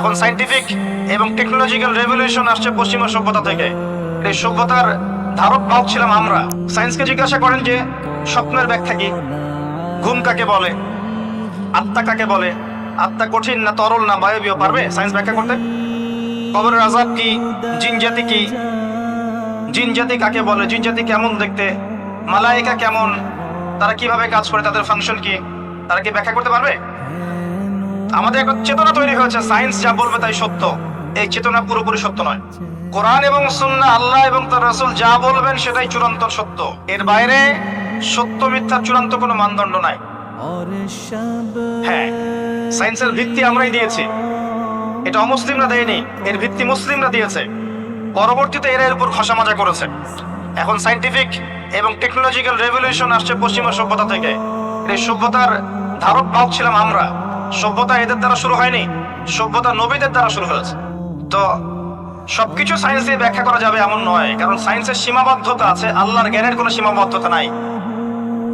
এখন সাইন্টিফিক এবং technological revolution আসছে পশ্চিমা সভ্যতা থেকে। এই সভ্যতার ধারক বাহক ছিলাম আমরা। সায়েন্সকে জিজ্ঞাসা করেন যে, স্বপ্নের ব্যাখ্যা কি? ঘুম কাকে বলে? আত্মা কাকে বলে? আত্মা কঠিন না তরল না বায়বীয়? পারবে সায়েন্স ব্যাখ্যা করতে? কবরের আজাব কি? জিন জাতি কি? জিন জাতি কাকে বলে? জিন জাতি কেমন দেখতে? মালাইকা কেমন? তারা কীভাবে কাজ করে? তাদের ফাংশন কি? তারা কি ব্যাখ্যা করতে পারবে? আমাদের একটা চেতনা তৈরি হয়েছে সায়েন্স যা বলবে তাই সত্য। এই চেতনা পুরোপুরি সত্য নয়। কোরআন এবং সুন্না আল্লাহ এবং তার রাসূল যা বলবেন সেটাই চূড়ান্ত সত্য। এর বাইরে সত্য মিথ্যার চূড়ান্ত কোনো মানদণ্ড নাই। হ্যাঁ সায়েন্সের ভিত্তি আমরাই দিয়েছি। এটা অমুসলিমরা দেয়নি, এর ভিত্তি মুসলিমরা দিয়েছে। পরবর্তীতে এরা এর উপর খসা মাজা করেছে। এখন সাইন্টিফিক এবং টেকনোলজিক্যাল রেভলিউশন আসছে পশ্চিমা সভ্যতা থেকে। এই সভ্যতার ধারক বাহক ছিলাম আমরা। সভ্যতা এদের দ্বারা শুরু হয়নি, সভ্যতা নবীদের দ্বারা শুরু হয়েছে। তো সবকিছু সায়েন্স দিয়ে ব্যাখ্যা করা যাবে এমন নয়, কারণ সায়েন্সের সীমাবদ্ধতা আছে, আল্লাহর জ্ঞানের কোনো সীমাবদ্ধতা নাই।